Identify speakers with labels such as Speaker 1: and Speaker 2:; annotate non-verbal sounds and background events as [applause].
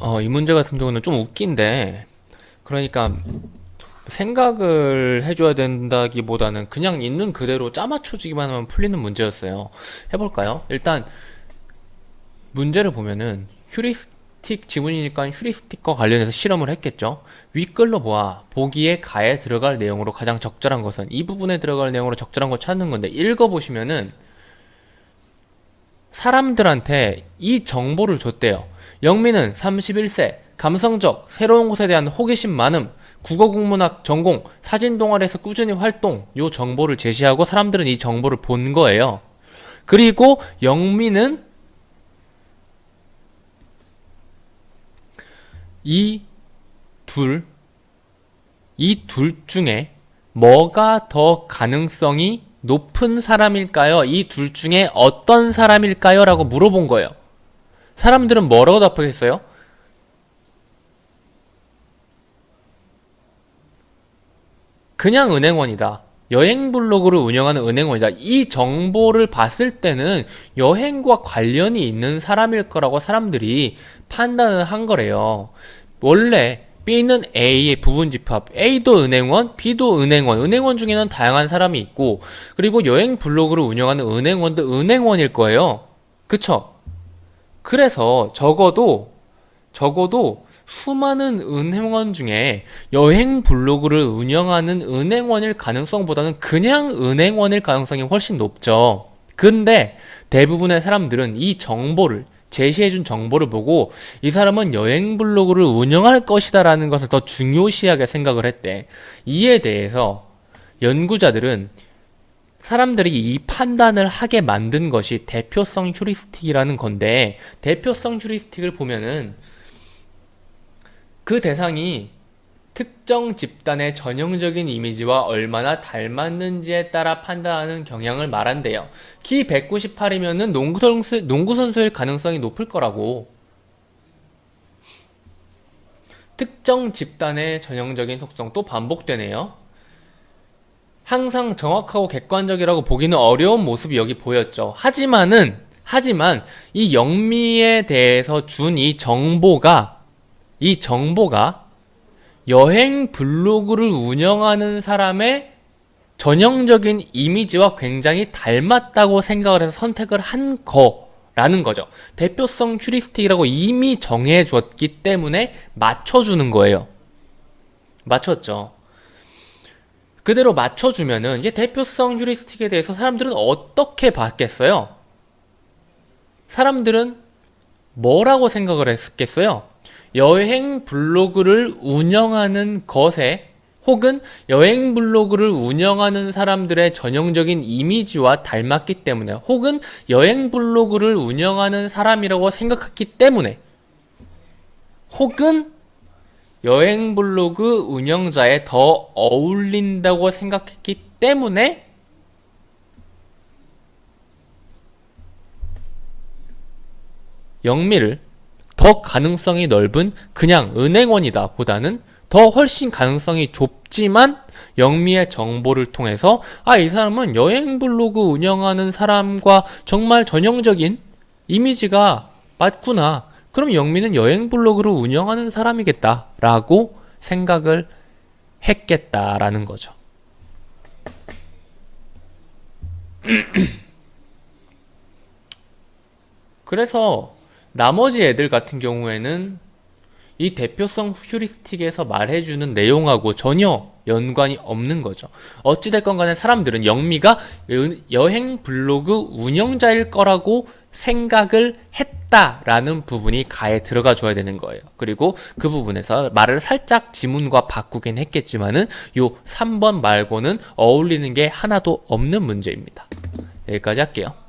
Speaker 1: 어, 이 문제 같은 경우는 좀 웃긴데, 그러니까 생각을 해줘야 된다기보다는 그냥 있는 그대로 짜맞춰주기만 하면 풀리는 문제였어요. 해볼까요? 일단 문제를 보면은 휴리스틱 지문이니까 휴리스틱과 관련해서 실험을 했겠죠. 윗글로 보아 보기에 가에 들어갈 내용으로 가장 적절한 것은 이 부분에 들어갈 내용으로 적절한 거 찾는 건데 읽어보시면은 사람들한테 이 정보를 줬대요. 영민은 31세, 감성적, 새로운 곳에 대한 호기심 많음, 국어 국문학 전공, 사진 동아리에서 꾸준히 활동, 요 정보를 제시하고 사람들은 이 정보를 본 거예요. 그리고 영민은 이 둘, 이 둘 중에 뭐가 더 가능성이 높은 사람일까요? 이 둘 중에 어떤 사람일까요? 라고 물어본 거예요. 사람들은 뭐라고 답하겠어요? 그냥 은행원이다. 여행 블로그를 운영하는 은행원이다. 이 정보를 봤을 때는 여행과 관련이 있는 사람일 거라고 사람들이 판단을 한 거래요. 원래 B는 A의 부분 집합, A도 은행원, B도 은행원, 은행원 중에는 다양한 사람이 있고, 그리고 여행 블로그를 운영하는 은행원도 은행원일 거예요. 그쵸? 그래서 적어도, 적어도 수많은 은행원 중에 여행 블로그를 운영하는 은행원일 가능성보다는 그냥 은행원일 가능성이 훨씬 높죠. 근데 대부분의 사람들은 이 정보를 제시해준 정보를 보고 이 사람은 여행 블로그를 운영할 것이다라는 것을 더 중요시하게 생각을 했대. 이에 대해서 연구자들은 사람들이 이 판단을 하게 만든 것이 대표성 휴리스틱이라는 건데 대표성 휴리스틱을 보면은 그 대상이 특정 집단의 전형적인 이미지와 얼마나 닮았는지에 따라 판단하는 경향을 말한대요. 키 198이면은 농구 선수, 농구 선수일 가능성이 높을 거라고. 특정 집단의 전형적인 속성 또 반복되네요. 항상 정확하고 객관적이라고 보기는 어려운 모습이 여기 보였죠. 하지만은 하지만 이 영미에 대해서 준 이 정보가 이 정보가 여행 블로그를 운영하는 사람의 전형적인 이미지와 굉장히 닮았다고 생각을 해서 선택을 한 거라는 거죠. 대표성 휴리스틱이라고 이미 정해줬기 때문에 맞춰주는 거예요. 맞췄죠. 그대로 맞춰주면은 이제 대표성 휴리스틱에 대해서 사람들은 어떻게 봤겠어요? 사람들은 뭐라고 생각을 했겠어요? 여행 블로그를 운영하는 것에 혹은 여행 블로그를 운영하는 사람들의 전형적인 이미지와 닮았기 때문에 혹은 여행 블로그를 운영하는 사람이라고 생각했기 때문에 혹은 여행 블로그 운영자에 더 어울린다고 생각했기 때문에 영미를 더 가능성이 넓은 그냥 은행원이다 보다는 더 훨씬 가능성이 좁지만 영미의 정보를 통해서 아 이 사람은 여행 블로그 운영하는 사람과 정말 전형적인 이미지가 맞구나. 그럼 영미는 여행 블로그를 운영하는 사람이겠다라고 생각을 했겠다라는 거죠. [clears throat] 그래서 나머지 애들 같은 경우에는 이 대표성 휴리스틱에서 말해주는 내용하고 전혀 연관이 없는 거죠. 어찌됐건 간에 사람들은 영미가 여행 블로그 운영자일 거라고 생각을 했다라는 부분이 가에 들어가 줘야 되는 거예요. 그리고 그 부분에서 말을 살짝 지문과 바꾸긴 했겠지만은 요 3번 말고는 어울리는 게 하나도 없는 문제입니다. 여기까지 할게요.